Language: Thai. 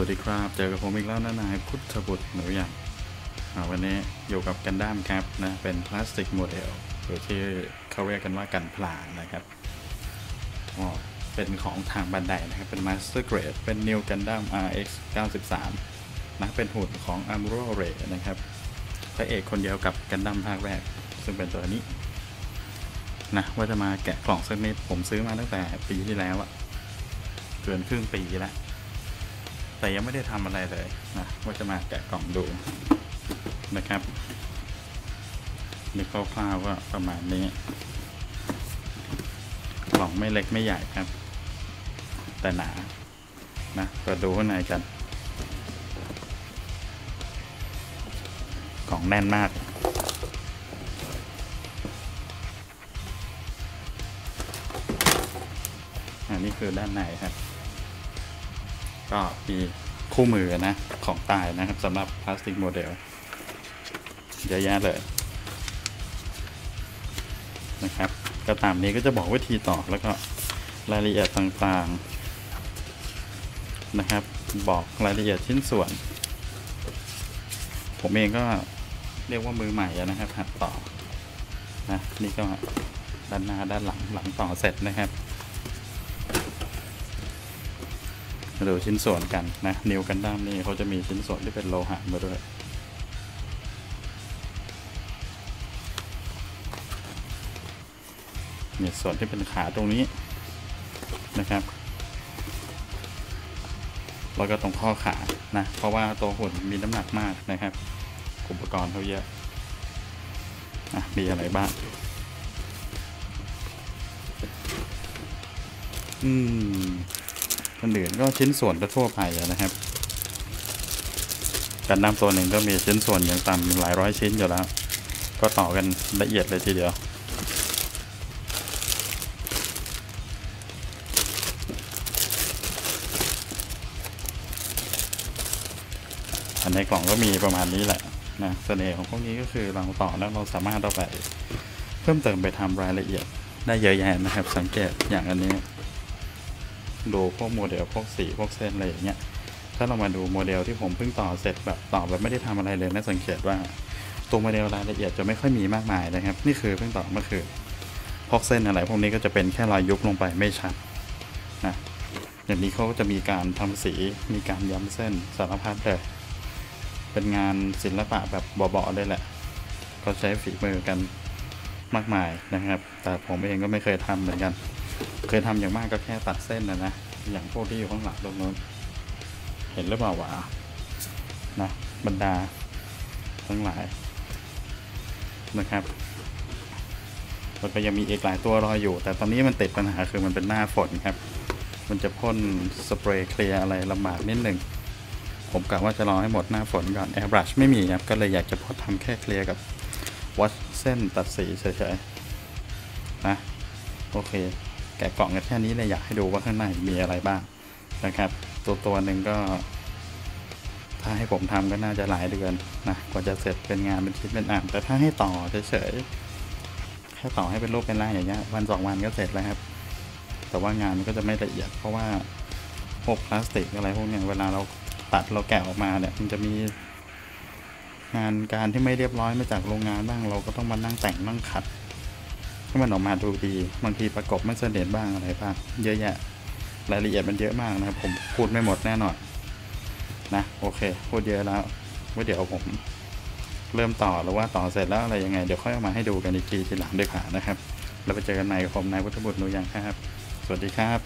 วัสดีครับ เจอกับผมอีกแล้วนะนายพุทธบุตรหนูใหญ่อ่าวันนี้อยู่กับกันด้ามครับนะเป็นพลาสติกโมเดลหรือที่เขาเรียกกันว่ากันพลานะครับเป็นของทางบันไดนะครับ เป็น Master Grade เป็น New Gundam RX 93นะเป็นหุ่นของ Amuro Ray นะครับพระเอกคนเดียวกับกันดั้มภาคแรก ซึ่งเป็นตัวนี้นะว่าจะมาแกะกล่องสักนิดผมซื้อมาตั้งแต่ปีที่แล้วอะเกินครึ่งปีแล้ว แต่ยังไม่ได้ทำอะไรเลยนะว่าจะมาแกะกล่องดูนะครับนี่คร่าวๆก็ประมาณนี้ กล่องไม่เล็กไม่ใหญ่ครับ แต่หนา นะก็ดูข้างในกัน กล่องแน่นมากอันนี้คือด้านในครับ ก็มีคู่มือนะ ของตายนะครับสำหรับพลาสติกโมเดลเยอะแยะเลยนะครับก็ตามนี้ก็จะบอกวิธีต่อแล้วก็รายละเอียดต่างๆนะครับ บอกรายละเอียดชิ้นส่วน ผมเองก็เรียกว่ามือใหม่นะครับหัดต่อนะนี่ก็ด้านหน้าด้านหลังหลังต่อเสร็จนะครับ ดูชิ้นส่วนกันนะนิวกันด้ามนี่เขาจะมีชิ้นส่วนที่เป็นโลหะมาด้วยเนี่ยส่วนที่เป็นขาตรงนี้นะครับ แล้วก็ตรงข้อขานะ เพราะว่าตัวหุ่นมีน้ำหนักมากนะครับ อุปกรณ์เขาเยอะอะมีอะไรบ้าง อืม คนอื่นก็ชิ้นส่วนก็ทั่วไปนะครับ การนำตัวหนึ่งก็มีชิ้นส่วนอย่างต่ำหลายร้อยชิ้นอยู่แล้ว ก็ต่อกันละเอียดเลยทีเดียวอันในกล่องก็มีประมาณนี้แหละนะเสน่ห์ของพวกนี้ก็คือเราต่อแล้วเราสามารถเอาไปเพิ่มเติมไปทำรายละเอียดได้เยอะแยะนะครับ สังเกตอย่างอันนี้ ดูพวกโมเดลพวกสีพวกเส้นอะไรอย่างเงี้ยถ้าเรามาดูโมเดลที่ผมเพิ่งต่อเสร็จแบบต่อแบบไม่ได้ทำอะไรเลยนะสังเกตว่าตัวโมเดลรายละเอียดจะไม่ค่อยมีมากมายนะครับ นี่คือเพิ่งต่อเมื่อคืนพวกเส้นอะไรพวกนี้ก็จะเป็นแค่รอยยุบลงไปไม่ชัดนะอย่างนี้เขาก็จะมีการทำสีมีการย้ำเส้นสารพัดเลยเป็นงานศิลปะแบบเบาๆเลยแหละ ก็ใช้ฝีมือกันมากมายนะครับ แต่ผมเองก็ไม่เคยทำเหมือนกัน เคยทำอย่างมากก็แค่ตัดเส้นนะนะ อย่างพวกที่อยู่ข้างหลังตรงนู้น เห็นหรือเปล่าวะนะบรรดา ทั้งหลายนะครับแล้วก็ยังมีอีกหลายตัวรออยู่ แต่ตอนนี้มันติดปัญหาคือมันเป็นหน้าฝนครับ มันจะพ่นสเปรย์เคลียร์อะไรลำบากนิดหนึ่ง ผมกะว่าจะรอให้หมดหน้าฝนก่อนแอร์บรัชไม่มีครับ ก็เลยอยากจะพอทำแค่เคลียร์กับวัดเส้นตัดสีเฉยๆนะ โอเค แกะกล่องกันแค่นี้เลยอยากให้ดูว่าข้างในมีอะไรบ้างนะครับ ตัวตัวหนึ่งก็ ถ้าให้ผมทำก็น่าจะหลายเดือนนะกว่าจะเสร็จเป็นงานเป็นชิ้นเป็นอ่าน แต่ถ้าให้ต่อเฉยๆแค่ต่อให้เป็นรูปเป็นร่างอย่างเงี้ยวันสองวันก็เสร็จแล้วครับ แต่ว่างานมันก็จะไม่ละเอียดเพราะว่าพวกพลาสติกอะไรพวกเนี้ยเวลาเราตัดเราแกะออกมาเนี่ยมันจะมีงานการที่ไม่เรียบร้อยมาจากโรงงานบ้างเราก็ต้องมานั่งแต่งนั่งขัด ให้มันออกมาดูดี บางทีประกบไม่เสด็จบ้างอะไรบ้างเยอะแยะรายละเอียดมันเยอะมากนะครับ ผมพูดไม่หมดแน่นอนนะโอเคพูดเยอะแล้วว่าเดี๋ยวผมเริ่มต่อหรือว่าต่อเสร็จแล้วอะไรยังไงเดี๋ยวค่อยเอามาให้ดูกันอีกทีทีหลังด้วยค่ะนะครับ แล้วไปเจอกันใหม่กับผมนายวัฒบุตรนุยังครับ สวัสดีครับ